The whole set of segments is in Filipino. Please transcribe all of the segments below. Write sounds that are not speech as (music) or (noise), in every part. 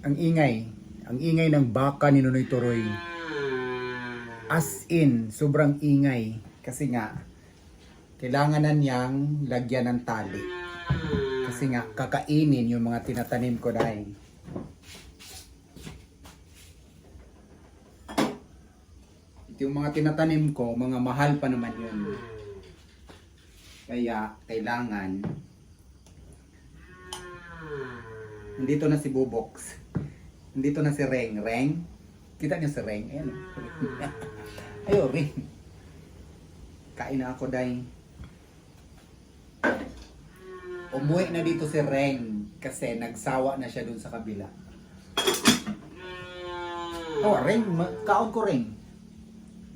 ang ingay. Ang ingay ng baka ni Nunoy Turoy. As in, sobrang ingay. Kasi nga, kailangan na niyang lagyan ng tali. Kasi nga, kakainin yung mga tinatanim ko dahil. Yung mga tinatanim ko, mga mahal pa naman yun. Kaya, kailangan Nandito na si Bubox. Nandito na si Reng. Reng? Kita niyo si Reng? Ayan. Ayo, Reng. Kain na ako, Day. Umuwi na dito si Reng kasi nagsawa na siya dun sa kabila. Oh, Reng. Kaon ko, Reng.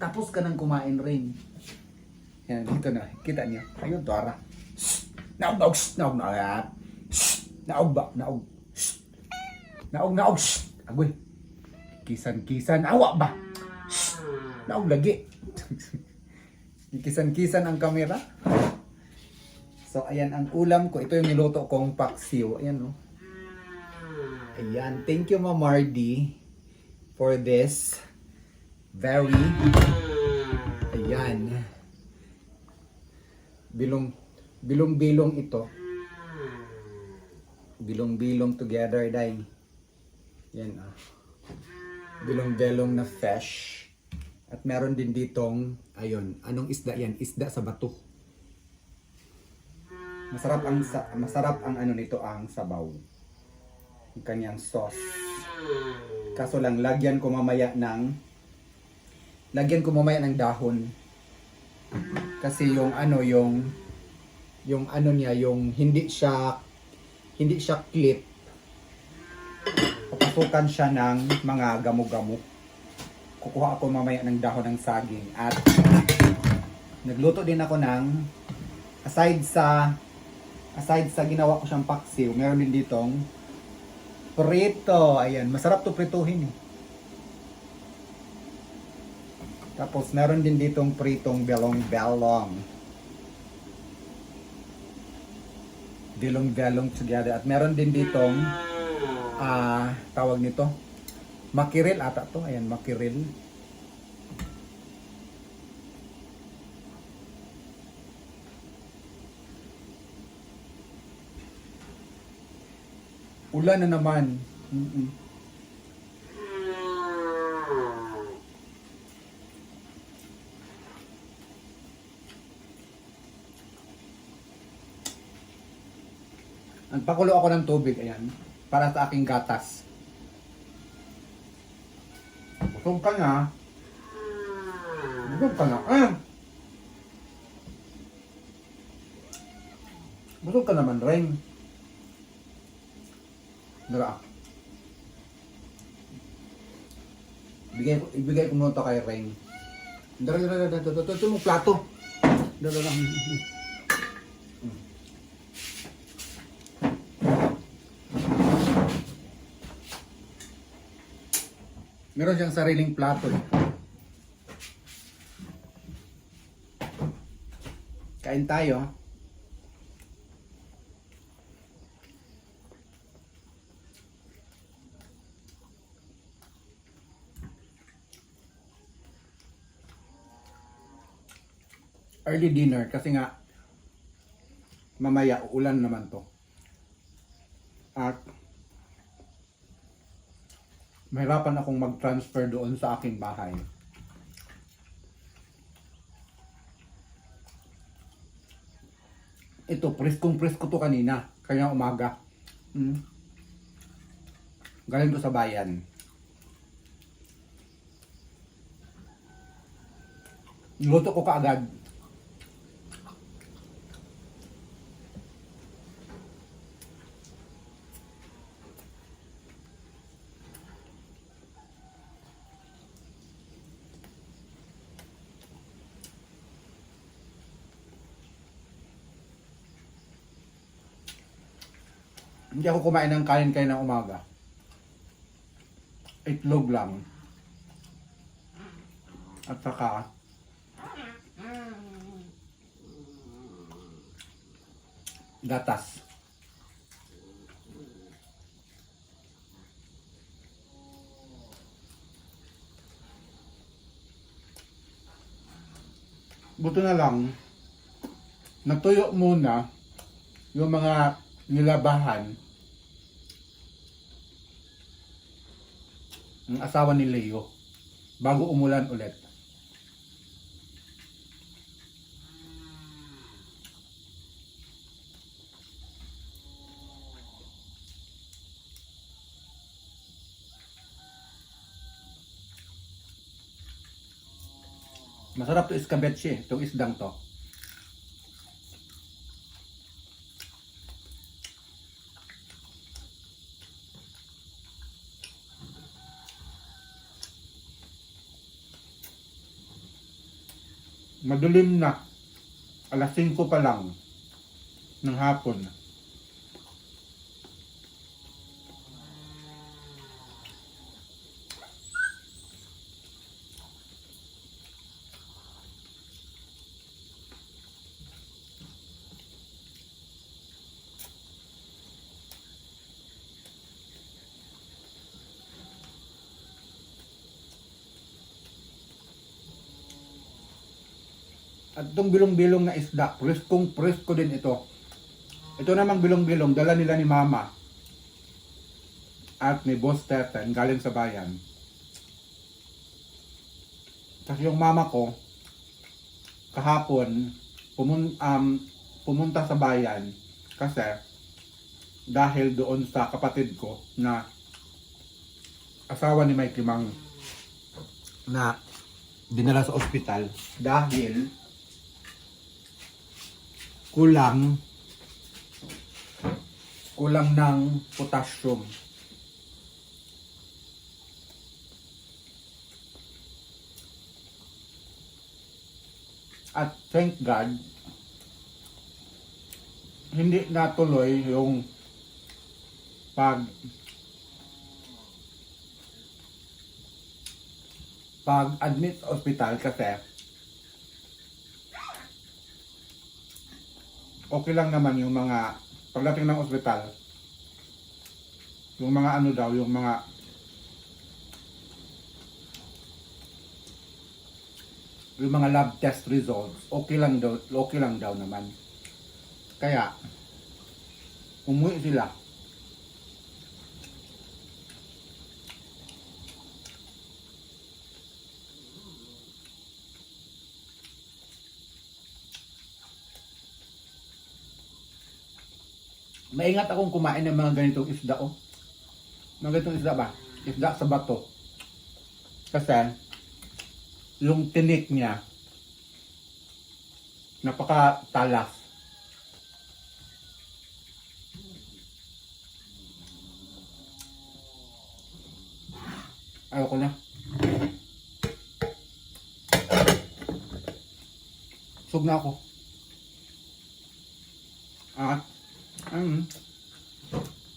Tapos ka nang kumain, Reng. Yan, dito na. Kita niyo. Ayun, Dora. Naog, naog! Naog, naog. ah. Naog ba? Naog. Naog, naog. Agoy. Kisan-kisan. Awa ba? Shh! Naog lagi. (laughs) Kisan-kisan ang kamera. So, ayan ang ulam ko. Ito yung niluto kong paksiw. Ayan, oh. Ayan. Thank you, Ma'am Mardy, for this very ayan bilong bilong-bilong ito bilong-bilong together day yan ah. Bilong-bilong na fish at meron din ditong ayun anong isda yan? Isda sa bato. Masarap ang sa, masarap ang ano nito ang sabaw. Ang kanyang sauce. Kaso lang lagyan ko mamaya ng lagyan ko mamaya ng dahon. Kasi yung ano yung yung ano niya yung hindi siya hindi siya clip papasukan siya ng mga gamo-gamo kukuha ako mamaya ng dahon ng saging at nagluto din ako ng aside sa aside sa ginawa ko siyang paksiw meron din ditong prito ayan masarap to prituhin eh tapos meron din ditong pritong belong-belong. Belong-belong together. At meron din ditong ah tawag nito makiril ata to. Ayan, makiril. Ulan na naman. Mm-mm. Nagpakulo ako ng tubig, ayan, para sa aking gatas. Busog ka na. Busog ka na. Eh! Busog ka naman, Ren. Dara. Ibigay ko, ibigay ko muna to kay Ren. Dara, dara, dara, dara, dara, ito mo plato. Dara, dara. Meron siyang sariling plato eh. Kain tayo. Early dinner kasi nga mamaya ulan naman to. At mahirapan akong mag-transfer doon sa aking bahay. Ito, preskong presko to kanina. Kaya umaga. Mm. Galing to sa bayan. Luto ko kaagad. Hindi ako kumain ng kanin kayo ng umaga. Itlog lang. At saka, gatas. Buto na lang, natuyo muna yung mga nilabahan ng asawa ni Leo bago umulan ulit. Masarap to iskabetsi, itong isdang to. Madulim na. Alas 5 pa lang ng hapon. At itong bilong-bilong na isda, preskong presko din ito. Ito namang bilong-bilong, dala nila ni Mama. At ni Boss Teten, galing sa bayan. Kasi yung mama ko, kahapon, pumun, um, pumunta sa bayan kasi dahil doon sa kapatid ko na asawa ni Mike Limang na dinala sa ospital dahil kulang kulang ng potassium. At thank God, hindi natuloy yung pag pag admit sa ospital kasi okay lang naman yung mga pagdating ng ospital yung mga ano daw yung mga yung mga lab test results okay lang daw okay lang daw naman. Kaya umuwi sila maingat akong kumain ng mga ganitong isda oh. Mga ganitong isda ba? Isda sa bato. Kasi yung tinik niya napaka-talas. Ayoko na. Sug na ako. At Mm.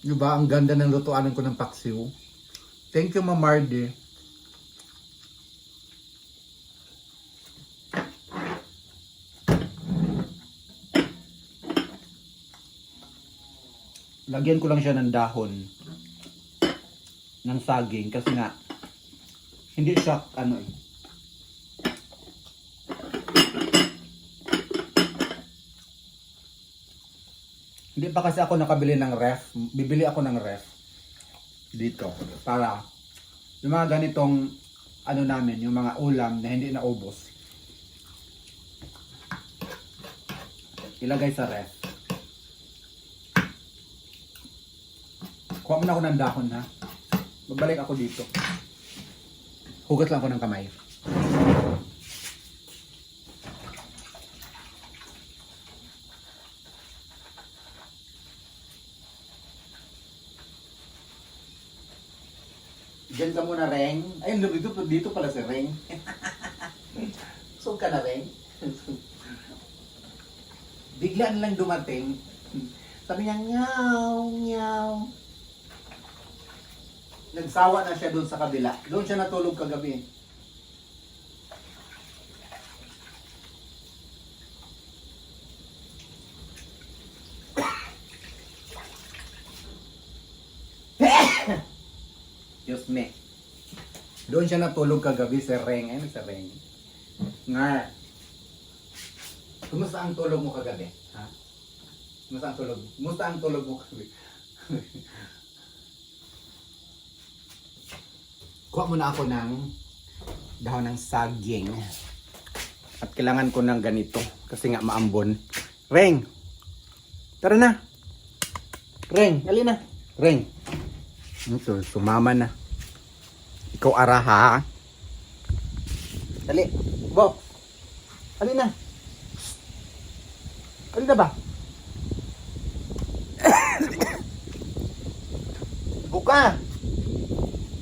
Diba, ang ganda ng lutuanan ko ng paksiw. Thank you, Ma'am Mardy. Lagyan ko lang siya ng dahon ng saging kasi nga hindi siya ano eh. Pa kasi ako nakabili ng ref. Bibili ako ng ref dito para yung mga ganitong ano namin, yung mga ulam na hindi naubos. Ilagay sa ref. Kuha muna ako ng dahon ha. Babalik ako dito. Hugas lang ako ng kamay. Diyan ka muna, Ayun, dito, dito pala si Reng. so (laughs) ka na, Reng. Bigla na lang dumating. Sabi niya, nyaw, nyaw. Nagsawa na siya doon sa kabila. Doon siya natulog kagabi. (coughs) Diyos me. Doon siya natulog kagabi sa Reng. Ayun sa Reng. Nga. Kumusta ang tulog mo kagabi? Ha? Kumusta ang tulog? Kumusta ang tulog mo kagabi? (laughs) Kuha mo na ako ng dahon ng saging. At kailangan ko ng ganito kasi nga maambon. Reng! Tara na! Reng! Ali na! Reng! Ito, sumama na. Ikaw ara ha? Dali! Bo! Ali na! Ali na ba? (coughs) Buka!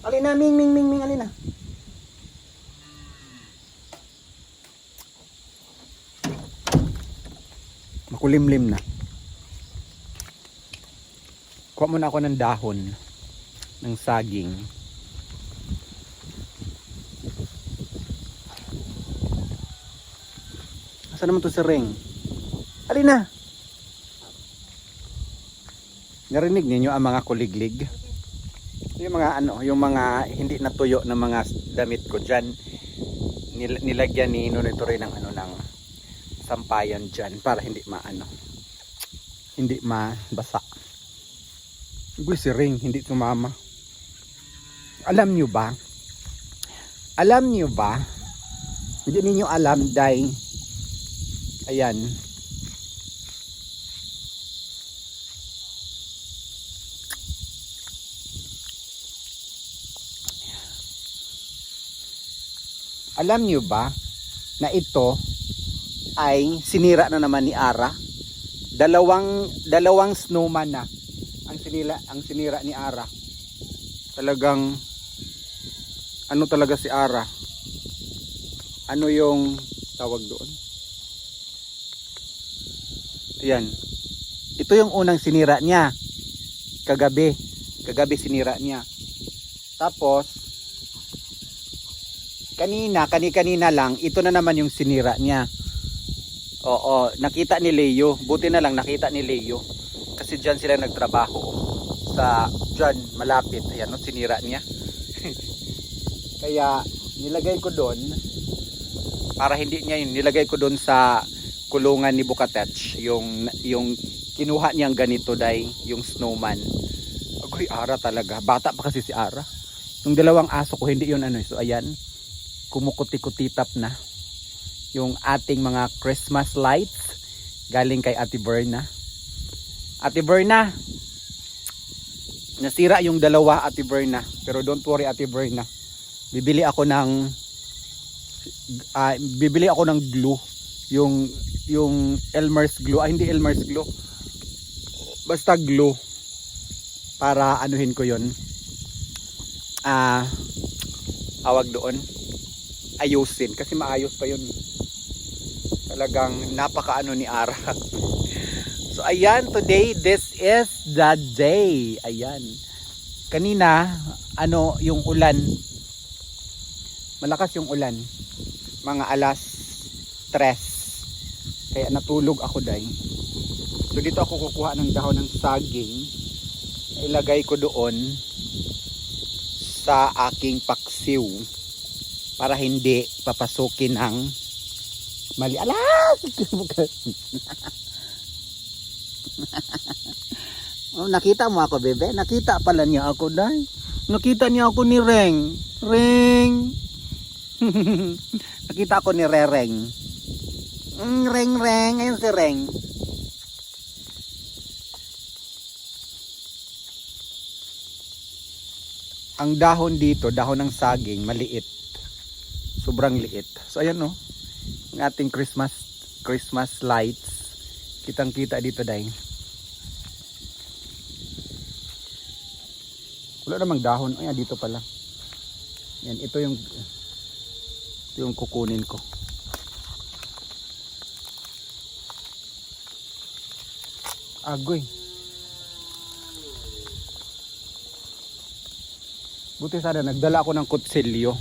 Ali na, ming, ming, ming, ming, ali na. Makulimlim na. Kuha muna ako ng dahon ng saging. Asa naman to si Ring? Ali na! Narinig ninyo ang mga kuliglig? Yung mga ano, yung mga hindi natuyo na mga damit ko diyan. Nil, nilagyan ni Nino rin ng ano ng sampayan diyan para hindi maano. Hindi mabasa. Uy, si Ring, hindi sumama. Alam nyo ba? Alam nyo ba? Hindi ninyo alam dahil ayan. Alam nyo ba na ito ay sinira na naman ni Ara? Dalawang dalawang snowman na ang sinila ang sinira ni Ara. Talagang ano talaga si Ara? Ano yung tawag doon? Ayan. Ito yung unang sinira niya. Kagabi. Kagabi sinira niya. Tapos, kanina, kani-kanina lang, ito na naman yung sinira niya. Oo, nakita ni Leo. Buti na lang nakita ni Leo. Kasi dyan sila nagtrabaho. Sa, dyan, malapit. Ayan, no, sinira niya. (laughs) Kaya, nilagay ko doon, para hindi niya yun, nilagay ko doon sa kulungan ni Bukatech, yung, yung kinuha niyang ganito dai yung snowman. Agoy, Ara talaga. Bata pa kasi si Ara. Yung dalawang aso ko, hindi yun ano. So, ayan kumukuti-kutitap na yung ating mga Christmas lights galing kay Ate Berna. Ate Berna, nasira yung dalawa Ate Berna. Pero don't worry Ate Berna. Bibili ako ng ah, bibili ako ng glue. Yung yung Elmer's glue. Ah, hindi Elmer's glue. Basta glue. Para anuhin ko yon Ah, awag doon. Ayusin. Kasi maayos pa yun. Talagang napakaano ni Ara. (laughs) So ayan. Today this is the day. Ayan. Kanina ano yung ulan? Malakas yung ulan. Mga alas 3 kaya natulog ako dahil so dito ako kukuha ng dahon ng saging ilagay ko doon sa aking paksiw para hindi papasukin ang mali. Alas! (laughs) oh, nakita mo ako, bebe? Nakita pala niya ako, dahil. Nakita niya ako ni Reng. Reng! (laughs) nakita ako ni Rereng. Mm, reng, reng. Ayun si Reng. Ang dahon dito, dahon ng saging, maliit sobrang liit. So ayan no, ang ating Christmas Christmas lights. Kitang kita dito dahil. Wala namang dahon. Ayan dito pala. Yan, ito yung ito yung kukunin ko. Agoy. Buti sana nagdala ako ng kutsilyo.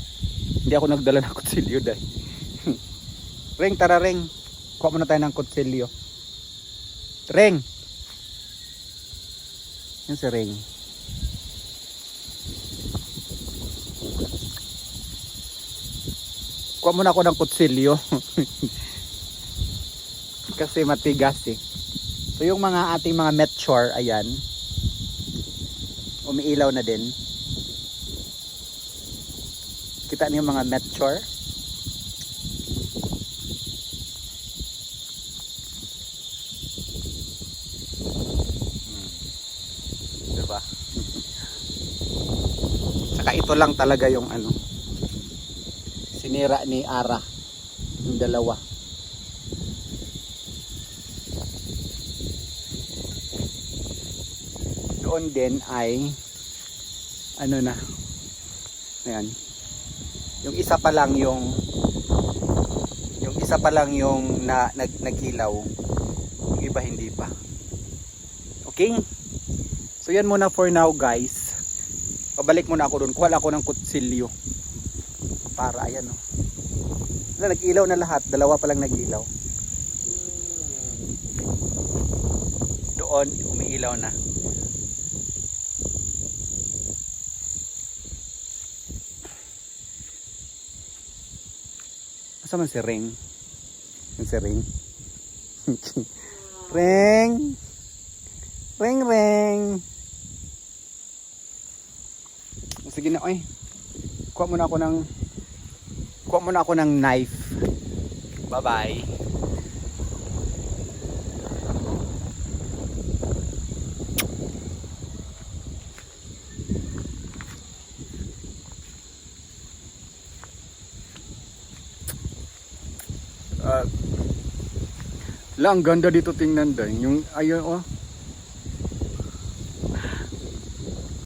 Hindi ako nagdala ng (laughs) kutsilyo dahil. Reng, tara Reng. Kuha muna tayo ng kutsilyo. Reng. Yan si Reng. Kuha muna ako ng kutsilyo. (laughs) Kasi matigas eh. So yung mga ating mga Metshore, ayan. Umiilaw na din. Kita niyo mga Metshore? Hmm. Diba? (laughs) Saka ito lang talaga yung ano. Sinira ni Ara. Yung dalawa. Doon din ay ano na. Ayan. Yung isa pa lang yung yung isa pa lang yung na, nag, naghilaw. Yung iba hindi pa. Okay? So yan muna for now guys. Pabalik muna ako doon. Kuha ako ng kutsilyo. Para ayan oh. Wala, nag-ilaw na lahat. Dalawa pa lang nag-ilaw. Doon, umiilaw na. Asa man si Ring? Yung si Ring? (laughs) ring! Ring, ring! Sige na, oy. Kuha muna ako ng kuha muna ako ng knife. Bye-bye. Lang ganda dito tingnan din. Yung ayun oh.